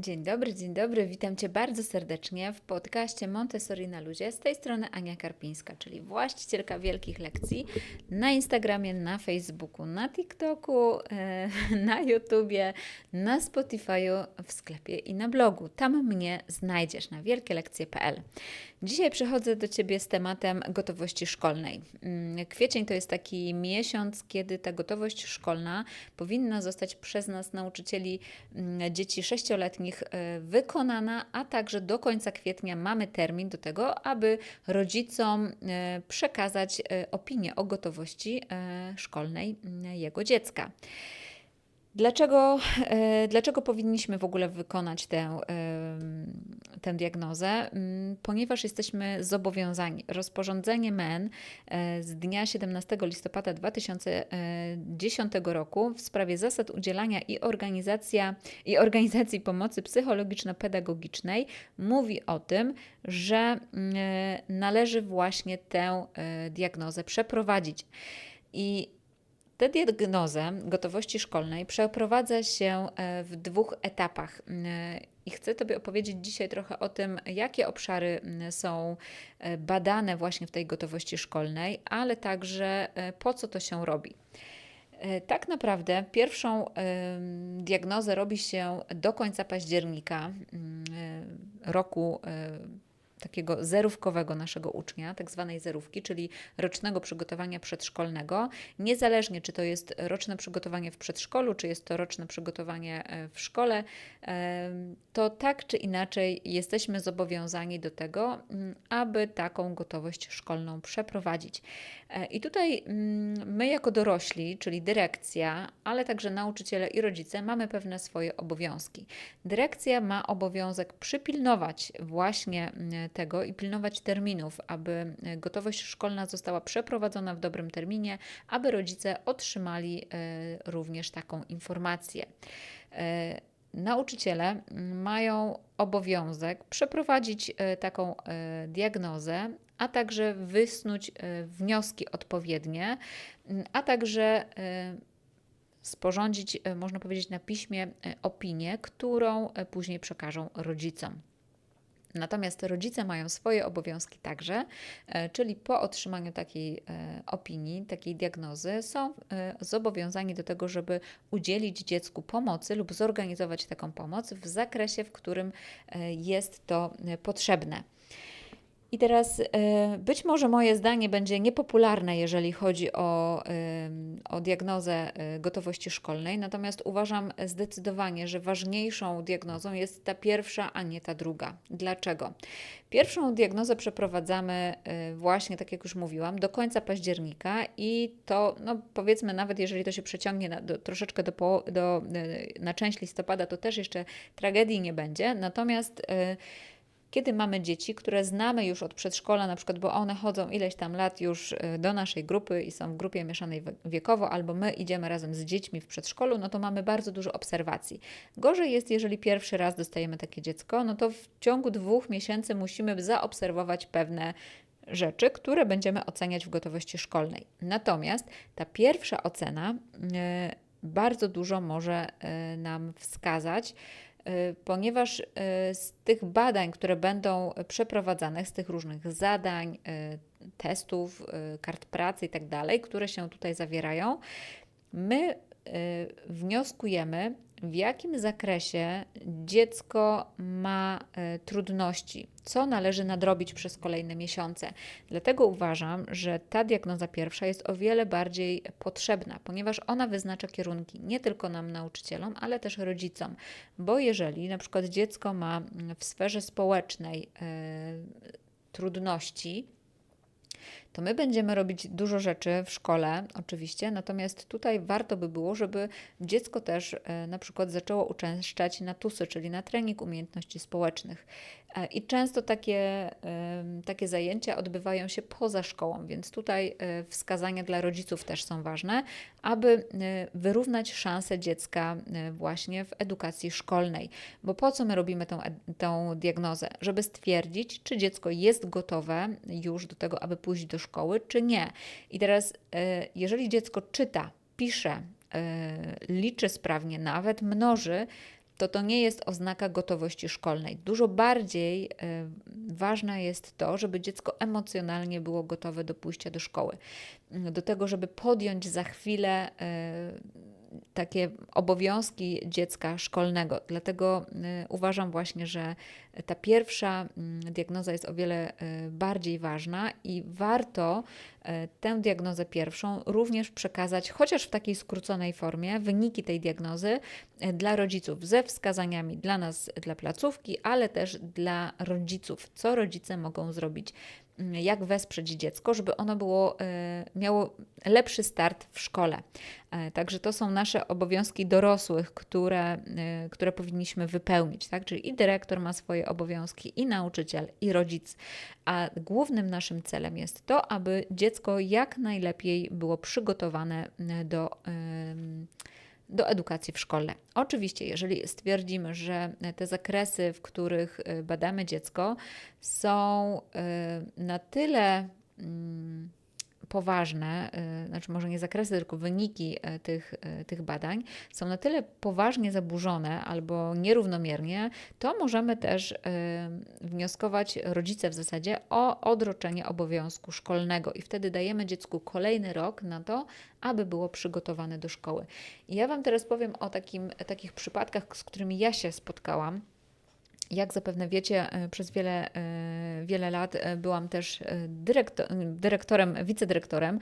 Dzień dobry, dzień dobry. Witam Cię bardzo serdecznie w podcaście Montessori na luzie. Z tej strony Ania Karpińska, czyli właścicielka wielkich lekcji na Instagramie, na Facebooku, na TikToku, e, na YouTubie, na Spotify'u, w sklepie i na blogu. Tam mnie znajdziesz na wielkielekcje.pl. Dzisiaj przychodzę do Ciebie z tematem gotowości szkolnej. Mm, Kwiecień to jest taki miesiąc, kiedy ta gotowość szkolna powinna zostać przez nas, nauczycieli mm, dzieci sześcioletnich, e, wykonana, a także do końca kwietnia mamy termin do tego, aby rodzicom e, przekazać e, opinię o gotowości szkolnej jego dziecka. Dlaczego, e, dlaczego powinniśmy w ogóle wykonać tę, tę diagnozę? Ponieważ jesteśmy zobowiązani. Rozporządzenie MEN e, z dnia 17 listopada 2010 roku w sprawie zasad udzielania i, organizacja, i organizacji pomocy psychologiczno-pedagogicznej mówi o tym, że e, należy właśnie tę e, diagnozę przeprowadzić. I Tę diagnozę gotowości szkolnej przeprowadza się e, w dwóch etapach. E, I chcę Tobie opowiedzieć dzisiaj trochę o tym, jakie obszary są e, badane właśnie w tej gotowości szkolnej, ale także po co to się robi. Tak naprawdę pierwszą diagnozę robi się do końca października roku takiego zerówkowego naszego ucznia, tak zwanej zerówki, czyli rocznego przygotowania przedszkolnego. Niezależnie, czy to jest roczne przygotowanie w przedszkolu, czy jest to roczne przygotowanie e, w szkole, to tak czy inaczej jesteśmy zobowiązani do tego, mm, aby taką gotowość szkolną przeprowadzić. E, I tutaj mm, my, jako dorośli, czyli dyrekcja, ale także nauczyciele i rodzice, mamy pewne swoje obowiązki. Dyrekcja ma obowiązek przypilnować właśnie mm, tego i pilnować terminów, aby e, gotowość szkolna została przeprowadzona w dobrym terminie, aby rodzice otrzymali e, również taką informację. E, Nauczyciele mm, mają obowiązek przeprowadzić taką diagnozę, a także wysnuć wnioski odpowiednie, mm, a także sporządzić, można powiedzieć, na piśmie opinię, którą później przekażą rodzicom. Natomiast rodzice mają swoje obowiązki także, e, czyli po otrzymaniu takiej e, opinii, takiej diagnozy, są e, zobowiązani do tego, żeby udzielić dziecku pomocy lub zorganizować taką pomoc w zakresie, w którym jest to potrzebne. I teraz e, być może moje zdanie będzie niepopularne, jeżeli chodzi o, o diagnozę e, gotowości szkolnej, natomiast uważam zdecydowanie, że ważniejszą diagnozą jest ta pierwsza, a nie ta druga. Dlaczego? Pierwszą diagnozę przeprowadzamy e, właśnie, tak jak już mówiłam, do końca października i to, no powiedzmy, nawet jeżeli to się przeciągnie na, do, troszeczkę do, do, na część listopada, to też jeszcze tragedii nie będzie. Natomiast kiedy mamy dzieci, które znamy już od przedszkola, na przykład, bo one chodzą ileś tam lat już y, do naszej grupy i są w grupie mieszanej wiekowo, albo my idziemy razem z dziećmi w przedszkolu, no to mamy bardzo dużo obserwacji. Gorzej jest, jeżeli pierwszy raz dostajemy takie dziecko, no to w ciągu dwóch miesięcy musimy zaobserwować pewne rzeczy, które będziemy oceniać w gotowości szkolnej. Natomiast ta pierwsza ocena y, bardzo dużo może y, nam wskazać, ponieważ y, z tych badań, które będą przeprowadzane, z tych różnych zadań, y, testów, y, kart pracy i tak które się tutaj zawierają, my y, wnioskujemy, w jakim zakresie dziecko ma y, trudności, co należy nadrobić przez kolejne miesiące. Dlatego uważam, że ta diagnoza pierwsza jest o wiele bardziej potrzebna, ponieważ ona wyznacza kierunki nie tylko nam, nauczycielom, ale też rodzicom. Bo jeżeli na przykład dziecko ma w sferze społecznej y, trudności, to my będziemy robić dużo rzeczy w szkole, oczywiście, natomiast tutaj warto by było, żeby dziecko też e, na przykład zaczęło uczęszczać na TUSy, czyli na trening umiejętności społecznych. E, I często takie, takie zajęcia odbywają się poza szkołą, więc tutaj e, wskazania dla rodziców też są ważne, aby e, wyrównać szanse dziecka właśnie w edukacji szkolnej. Bo po co my robimy tą, tą diagnozę? Żeby stwierdzić, czy dziecko jest gotowe już do tego, aby pójść do szkoły, czy nie. I teraz, jeżeli dziecko czyta, pisze, liczy sprawnie, nawet mnoży, to to nie jest oznaka gotowości szkolnej. Dużo bardziej e, ważne jest to, żeby dziecko emocjonalnie było gotowe do pójścia do szkoły, do tego, żeby podjąć za chwilę e, takie obowiązki dziecka szkolnego. Dlatego y, uważam właśnie, że ta pierwsza mm, diagnoza jest o wiele y, bardziej ważna i warto y, tę diagnozę pierwszą również przekazać, chociaż w takiej skróconej formie, wyniki tej diagnozy dla rodziców ze wskazaniami dla nas, dla placówki, ale też dla rodziców, co rodzice mogą zrobić jak wesprzeć dziecko, żeby ono było, e, miało lepszy start w szkole. E, także to są nasze obowiązki dorosłych, które, e, które powinniśmy wypełnić. Tak? Czyli i dyrektor ma swoje obowiązki, i nauczyciel, i rodzic. A głównym naszym celem jest to, aby dziecko jak najlepiej było przygotowane do do edukacji w szkole. Oczywiście, jeżeli stwierdzimy, że te zakresy, w których y, badamy dziecko, są y, na tyle mm, poważne, y, znaczy może nie zakresy, tylko wyniki y, tych, y, tych badań są na tyle poważnie zaburzone albo nierównomiernie, to możemy też wnioskować rodzice w zasadzie o odroczenie obowiązku szkolnego i wtedy dajemy dziecku kolejny rok na to, aby było przygotowane do szkoły. I ja Wam teraz powiem o takim, takich przypadkach, z którymi ja się spotkałam jak zapewne wiecie, e, przez wiele, e, wiele lat e, byłam też dyrektor, dyrektorem, wicedyrektorem,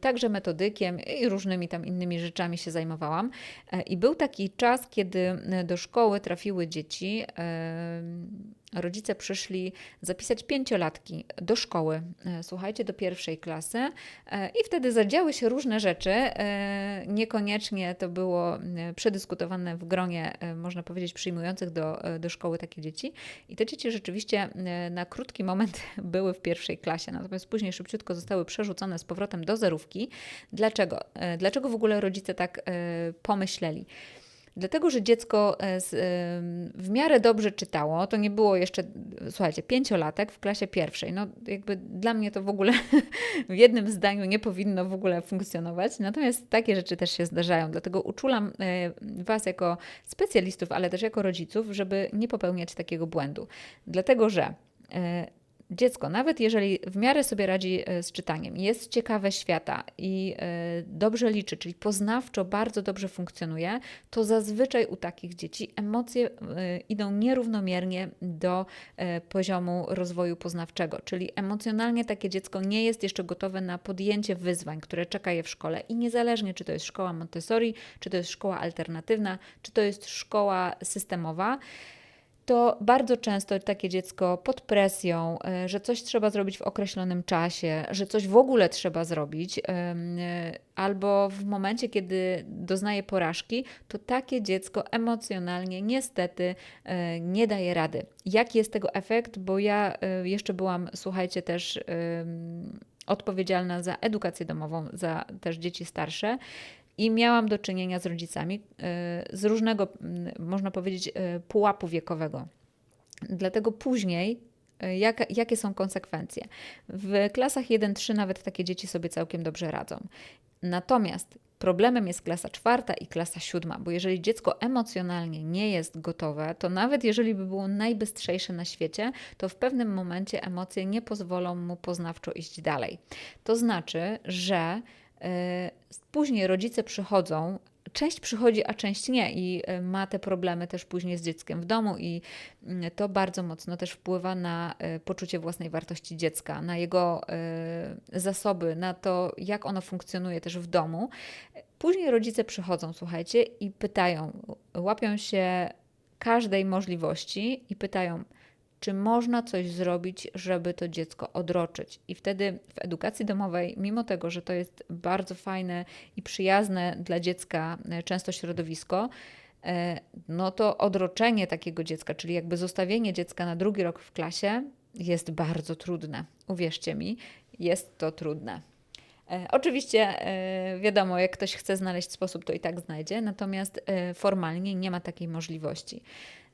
także metodykiem i różnymi tam innymi rzeczami się zajmowałam. I był taki czas, kiedy do szkoły trafiły dzieci rodzice przyszli zapisać pięciolatki do szkoły, e, słuchajcie, do pierwszej klasy e, i wtedy zadziały się różne rzeczy. E, niekoniecznie to było przedyskutowane w gronie, można powiedzieć, przyjmujących do, do szkoły takie dzieci. I te dzieci rzeczywiście na krótki moment były w pierwszej klasie, natomiast później szybciutko zostały przerzucone z powrotem do zerówki. Dlaczego? Dlaczego w ogóle rodzice tak pomyśleli? Dlatego, że dziecko e, z, w miarę dobrze czytało, to nie było jeszcze, słuchajcie, pięciolatek w klasie pierwszej. No jakby dla mnie to w ogóle w jednym zdaniu nie powinno w ogóle funkcjonować. Natomiast takie rzeczy też się zdarzają. Dlatego uczulam e, Was jako specjalistów, ale też jako rodziców, żeby nie popełniać takiego błędu. Dlatego, że e, dziecko, nawet jeżeli w miarę sobie radzi e, z czytaniem, jest ciekawe świata i e, dobrze liczy, czyli poznawczo bardzo dobrze funkcjonuje, to zazwyczaj u takich dzieci emocje e, idą nierównomiernie do poziomu rozwoju poznawczego, czyli emocjonalnie takie dziecko nie jest jeszcze gotowe na podjęcie wyzwań, które czeka je w szkole. I niezależnie czy to jest szkoła Montessori, czy to jest szkoła alternatywna, czy to jest szkoła systemowa, to bardzo często takie dziecko pod presją, e, że coś trzeba zrobić w określonym czasie, że coś w ogóle trzeba zrobić, e, albo w momencie, kiedy doznaje porażki, to takie dziecko emocjonalnie niestety e, nie daje rady. Jaki jest tego efekt? Bo ja jeszcze byłam, słuchajcie, też odpowiedzialna za edukację domową, za też dzieci starsze. I miałam do czynienia z rodzicami e, z różnego, można powiedzieć, e, pułapu wiekowego. Dlatego później jak, jakie są konsekwencje? W klasach 1-3 nawet takie dzieci sobie całkiem dobrze radzą. Natomiast problemem jest klasa czwarta i klasa siódma, bo jeżeli dziecko emocjonalnie nie jest gotowe, to nawet jeżeli by było najbystrzejsze na świecie, to w pewnym momencie emocje nie pozwolą mu poznawczo iść dalej. To znaczy, że później rodzice przychodzą, część przychodzi, a część nie i e, ma te problemy też później z dzieckiem w domu i mm, to bardzo mocno też wpływa na poczucie własnej wartości dziecka, na jego zasoby, na to, jak ono funkcjonuje też w domu. Później rodzice przychodzą, słuchajcie, i pytają, łapią się każdej możliwości i pytają, czy można coś zrobić, żeby to dziecko odroczyć. I wtedy w edukacji domowej, mimo tego, że to jest bardzo fajne i przyjazne dla dziecka e, często środowisko, e, no to odroczenie takiego dziecka, czyli jakby zostawienie dziecka na drugi rok w klasie, jest bardzo trudne. Uwierzcie mi, jest to trudne. E, oczywiście wiadomo, jak ktoś chce znaleźć sposób, to i tak znajdzie, natomiast formalnie nie ma takiej możliwości.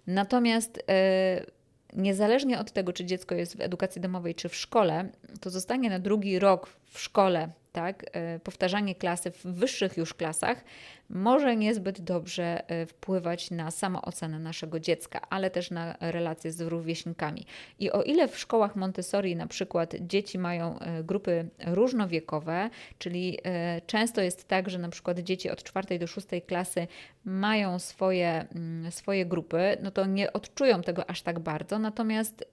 Natomiast niezależnie od tego, czy dziecko jest w edukacji domowej, czy w szkole, to zostanie na drugi rok w szkole, tak, e, powtarzanie klasy w wyższych już klasach może niezbyt dobrze wpływać na samoocenę naszego dziecka, ale też na relacje z rówieśnikami. I o ile w szkołach Montessori na przykład dzieci mają grupy różnowiekowe, czyli często jest tak, że na przykład dzieci od czwartej do szóstej klasy mają swoje, mm, swoje grupy, no to nie odczują tego aż tak bardzo. Natomiast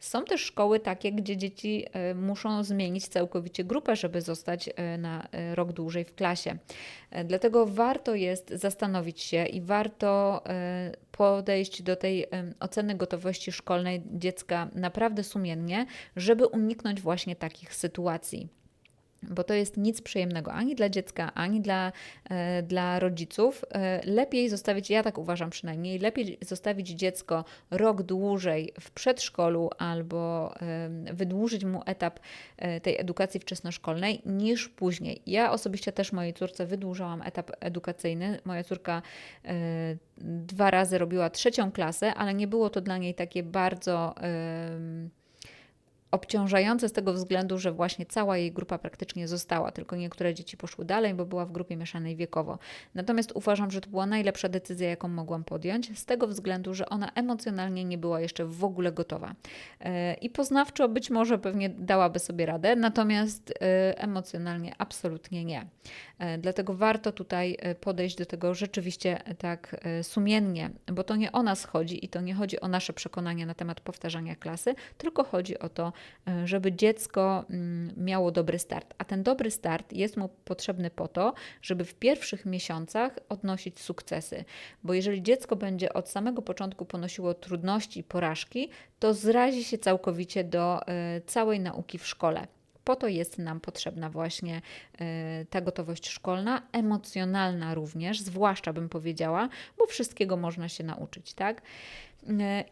są też szkoły takie, gdzie dzieci muszą zmienić całkowicie grupę, żeby zostać na rok dłużej w klasie. Dlatego warto jest zastanowić się i warto podejść do tej oceny gotowości szkolnej dziecka naprawdę sumiennie, żeby uniknąć właśnie takich sytuacji bo to jest nic przyjemnego ani dla dziecka, ani dla, e, dla rodziców. E, lepiej zostawić, ja tak uważam przynajmniej, lepiej zostawić dziecko rok dłużej w przedszkolu albo e, wydłużyć mu etap e, tej edukacji wczesnoszkolnej niż później. Ja osobiście też mojej córce wydłużałam etap edukacyjny. Moja córka e, dwa razy robiła trzecią klasę, ale nie było to dla niej takie bardzo obciążające z tego względu, że właśnie cała jej grupa praktycznie została, tylko niektóre dzieci poszły dalej, bo była w grupie mieszanej wiekowo. Natomiast uważam, że to była najlepsza decyzja, jaką mogłam podjąć, z tego względu, że ona emocjonalnie nie była jeszcze w ogóle gotowa. E, I poznawczo być może pewnie dałaby sobie radę, natomiast e, emocjonalnie absolutnie nie. E, dlatego warto tutaj podejść do tego rzeczywiście tak sumiennie, bo to nie o nas chodzi i to nie chodzi o nasze przekonania na temat powtarzania klasy, tylko chodzi o to, E, żeby dziecko mm, miało dobry start. A ten dobry start jest mu potrzebny po to, żeby w pierwszych miesiącach odnosić sukcesy. Bo jeżeli dziecko będzie od samego początku ponosiło trudności i porażki, to zrazi się całkowicie do e, całej nauki w szkole. Po to jest nam potrzebna właśnie e, ta gotowość szkolna, emocjonalna również, zwłaszcza bym powiedziała, bo wszystkiego można się nauczyć, tak?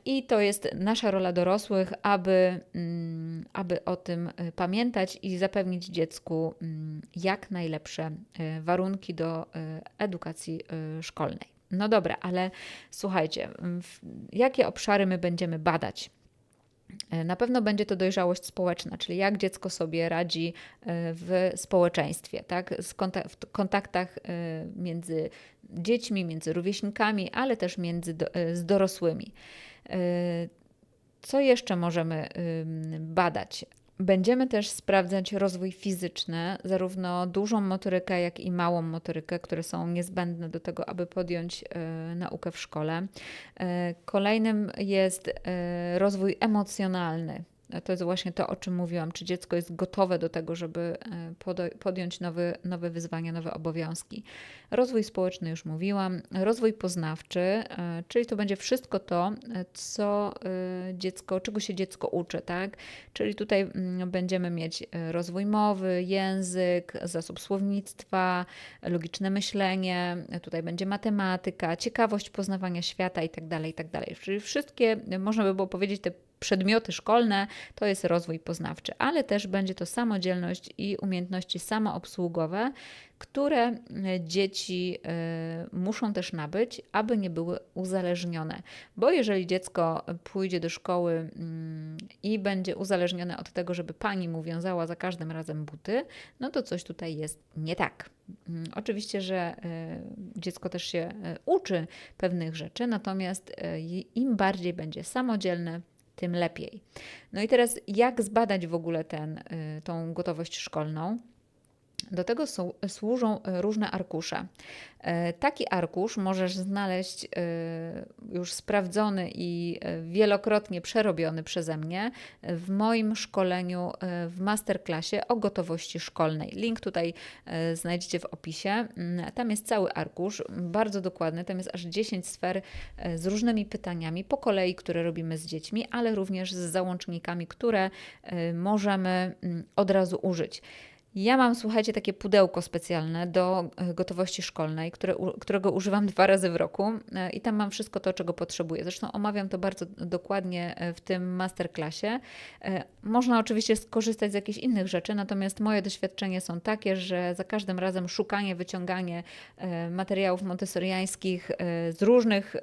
I to jest nasza rola dorosłych, aby, mm, aby o tym y, pamiętać i zapewnić dziecku mm, jak najlepsze warunki do edukacji szkolnej. No dobra, ale słuchajcie, jakie obszary my będziemy badać? E, na pewno będzie to dojrzałość społeczna, czyli jak dziecko sobie radzi e, w społeczeństwie, tak? w kontaktach e, między dziećmi, między rówieśnikami, ale też między z dorosłymi. Co jeszcze możemy badać? Będziemy też sprawdzać rozwój fizyczny, zarówno dużą motorykę, jak i małą motorykę, które są niezbędne do tego, aby podjąć e, naukę w szkole. E, kolejnym jest e, rozwój emocjonalny, to jest właśnie to, o czym mówiłam, czy dziecko jest gotowe do tego, żeby e, podjąć nowe, nowe wyzwania, nowe obowiązki. Rozwój społeczny już mówiłam, rozwój poznawczy, e, czyli to będzie wszystko to, e, co dziecko, czego się dziecko uczy, tak? Czyli tutaj mm, będziemy mieć rozwój mowy, język, zasób słownictwa, logiczne myślenie, tutaj będzie matematyka, ciekawość poznawania świata itd., tak itd. Tak czyli wszystkie, można by było powiedzieć, te przedmioty szkolne to jest rozwój poznawczy, ale też będzie to samodzielność i umiejętności samoobsługowe, które e, dzieci e, muszą też nabyć, aby nie były uzależnione. Bo jeżeli dziecko pójdzie do szkoły mm, i będzie uzależnione od tego, żeby pani mu wiązała za każdym razem buty, no to coś tutaj jest nie tak. Mm, oczywiście, że e, dziecko też się uczy pewnych rzeczy, natomiast im bardziej będzie samodzielne, tym lepiej. No i teraz, jak zbadać w ogóle ten, y, tą gotowość szkolną? Do tego są, służą e, różne arkusze. E, taki arkusz możesz znaleźć e, już sprawdzony i wielokrotnie przerobiony przeze mnie w moim szkoleniu w masterclassie o gotowości szkolnej. Link tutaj znajdziecie w opisie. Mm, tam jest cały arkusz, bardzo dokładny. Tam jest aż 10 sfer z różnymi pytaniami po kolei, które robimy z dziećmi, ale również z załącznikami, które możemy mm, od razu użyć. Ja mam, słuchajcie, takie pudełko specjalne do e, gotowości szkolnej, które, którego używam dwa razy w roku e, i tam mam wszystko to, czego potrzebuję. Zresztą omawiam to bardzo dokładnie e, w tym masterclassie. Można oczywiście skorzystać z jakichś innych rzeczy, natomiast moje doświadczenia są takie, że za każdym razem szukanie, wyciąganie materiałów montessoriańskich z różnych,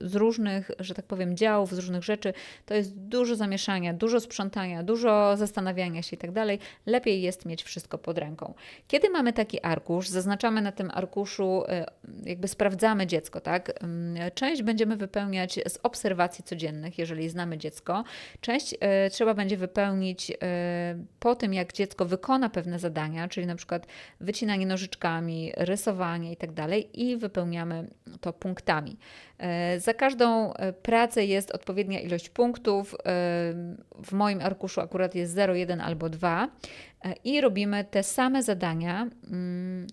z, różnych, że tak powiem, działów, z różnych rzeczy, to jest dużo zamieszania, dużo sprzątania, dużo zastanawiania się i tak dalej. Lepiej jest mieć wszystko pod ręką. Kiedy mamy taki arkusz, zaznaczamy na tym arkuszu, e, jakby sprawdzamy dziecko, tak? Mm, część będziemy wypełniać z obserwacji codziennych, jeżeli znamy dziecko. Część e, trzeba będzie wypełnić po tym, jak dziecko wykona pewne zadania, czyli na przykład wycinanie nożyczkami, rysowanie i tak dalej, i wypełniamy to punktami. Za każdą pracę jest odpowiednia ilość punktów. W moim arkuszu akurat jest 0, 1 albo 2 i robimy te same zadania mm,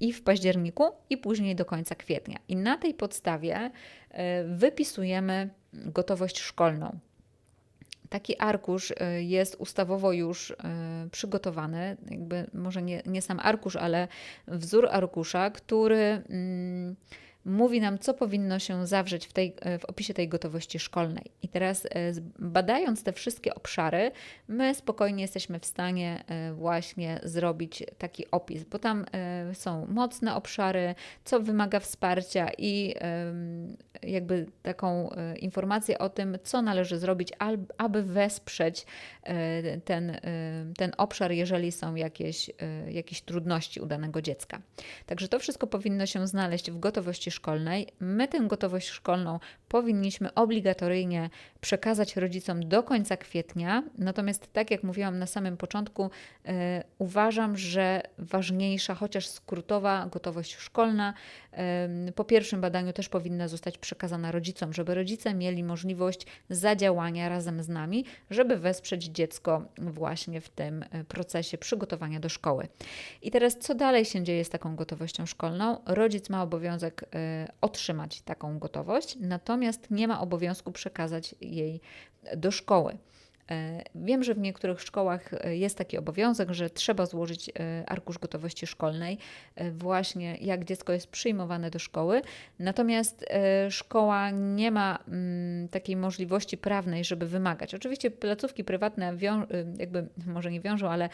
i w październiku, i później do końca kwietnia. I na tej podstawie e, wypisujemy gotowość szkolną. Taki arkusz e, jest ustawowo już e, przygotowany, jakby może nie, nie sam arkusz, ale wzór arkusza, który mm, mówi nam, co powinno się zawrzeć w, tej, w opisie tej gotowości szkolnej. I teraz, e, badając te wszystkie obszary, my spokojnie jesteśmy w stanie e, właśnie zrobić taki opis, bo tam e, są mocne obszary, co wymaga wsparcia i jakby taką informację o tym, co należy zrobić, aby wesprzeć ten, ten obszar, jeżeli są jakieś, jakieś trudności u danego dziecka. Także to wszystko powinno się znaleźć w gotowości szkolnej. My tę gotowość szkolną powinniśmy obligatoryjnie przekazać rodzicom do końca kwietnia. Natomiast, tak jak mówiłam na samym początku, yy, uważam, że ważniejsza, chociaż skrótowa gotowość szkolna, yy, po pierwszym badaniu też powinna zostać przekazana rodzicom, żeby rodzice mieli możliwość zadziałania razem z nami, żeby wesprzeć dziecko właśnie w tym e, procesie przygotowania do szkoły. I teraz, co dalej się dzieje z taką gotowością szkolną? Rodzic ma obowiązek otrzymać taką gotowość, natomiast nie ma obowiązku przekazać jej do szkoły. E, wiem, że w niektórych szkołach e, jest taki obowiązek, że trzeba złożyć arkusz gotowości szkolnej, właśnie jak dziecko jest przyjmowane do szkoły. Natomiast szkoła nie ma mm, takiej możliwości prawnej, żeby wymagać. Oczywiście placówki prywatne jakby może nie wiążą, ale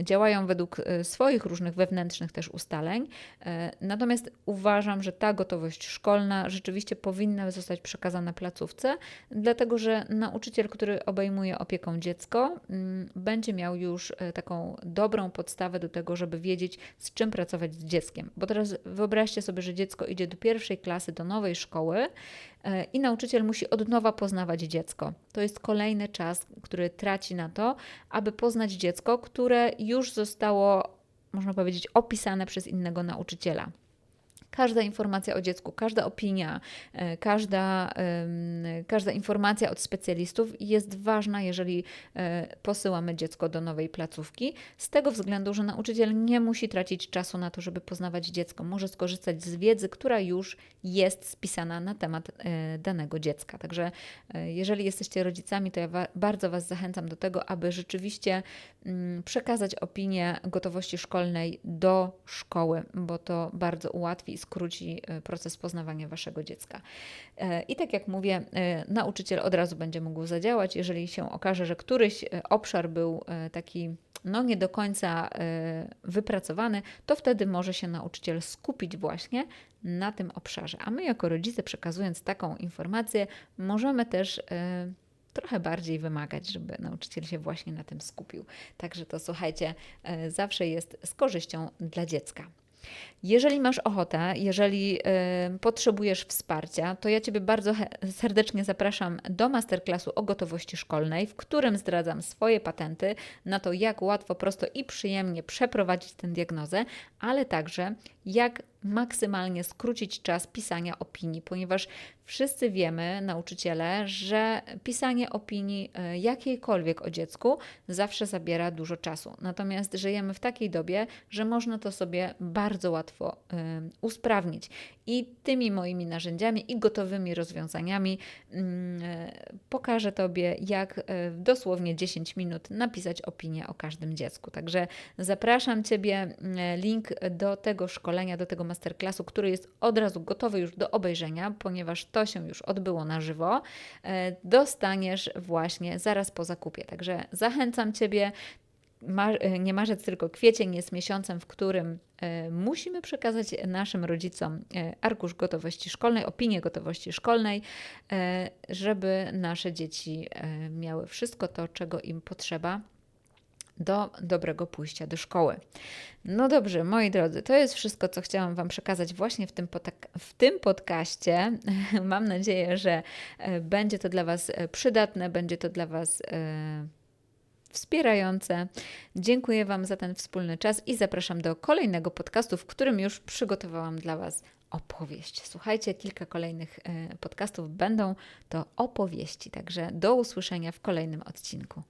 działają według e, swoich różnych wewnętrznych też ustaleń. E, natomiast uważam, że ta gotowość szkolna rzeczywiście powinna zostać przekazana placówce, dlatego że nauczyciel, który obejmuje opieką dziecko, mm, będzie miał już e, taką dobrą podstawę do tego, żeby wiedzieć, z czym pracować z dzieckiem. Bo teraz wyobraźcie sobie, że dziecko idzie do pierwszej klasy, do nowej szkoły i nauczyciel musi od nowa poznawać dziecko. To jest kolejny czas, który traci na to, aby poznać dziecko, które już zostało, można powiedzieć, opisane przez innego nauczyciela. Każda informacja o dziecku, każda opinia, e, każda, każda informacja od specjalistów jest ważna, jeżeli e, posyłamy dziecko do nowej placówki, z tego względu, że nauczyciel nie musi tracić czasu na to, żeby poznawać dziecko. Może skorzystać z wiedzy, która już jest spisana na temat e, danego dziecka. Także jeżeli jesteście rodzicami, to ja bardzo Was zachęcam do tego, aby rzeczywiście mm, przekazać opinię gotowości szkolnej do szkoły, bo to bardzo ułatwi skróci e, proces poznawania waszego dziecka. E, I tak jak mówię, e, nauczyciel od razu będzie mógł zadziałać, jeżeli się okaże, że któryś obszar był taki no nie do końca wypracowany, to wtedy może się nauczyciel skupić właśnie na tym obszarze. A my jako rodzice przekazując taką informację, możemy też trochę bardziej wymagać, żeby nauczyciel się właśnie na tym skupił. Także to słuchajcie, zawsze jest z korzyścią dla dziecka. Jeżeli masz ochotę, jeżeli y, potrzebujesz wsparcia, to ja Ciebie bardzo serdecznie zapraszam do masterclassu o gotowości szkolnej, w którym zdradzam swoje patenty na to, jak łatwo, prosto i przyjemnie przeprowadzić tę diagnozę, ale także jak maksymalnie skrócić czas pisania opinii, ponieważ wszyscy wiemy, nauczyciele, że pisanie opinii e, jakiejkolwiek o dziecku zawsze zabiera dużo czasu. Natomiast żyjemy w takiej dobie, że można to sobie bardzo łatwo y, usprawnić. I tymi moimi narzędziami i gotowymi rozwiązaniami y, pokażę Tobie, jak w dosłownie 10 minut napisać opinię o każdym dziecku. Także zapraszam Ciebie, link do tego szkolenia, do tego masterclassu, który jest od razu gotowy już do obejrzenia, ponieważ to się już odbyło na żywo, e, dostaniesz właśnie zaraz po zakupie. Także zachęcam Ciebie. E, nie marzec, tylko kwiecień jest miesiącem, w którym e, musimy przekazać naszym rodzicom arkusz gotowości szkolnej, opinię gotowości szkolnej, żeby nasze dzieci miały wszystko to, czego im potrzeba do dobrego pójścia do szkoły. No dobrze, moi drodzy, to jest wszystko, co chciałam Wam przekazać właśnie w tym, w tym podcaście. Mam nadzieję, że e, będzie to dla Was e, przydatne, będzie to dla Was e, wspierające. Dziękuję Wam za ten wspólny czas i zapraszam do kolejnego podcastu, w którym już przygotowałam dla Was opowieść. Słuchajcie, kilka kolejnych podcastów będą to opowieści, także do usłyszenia w kolejnym odcinku.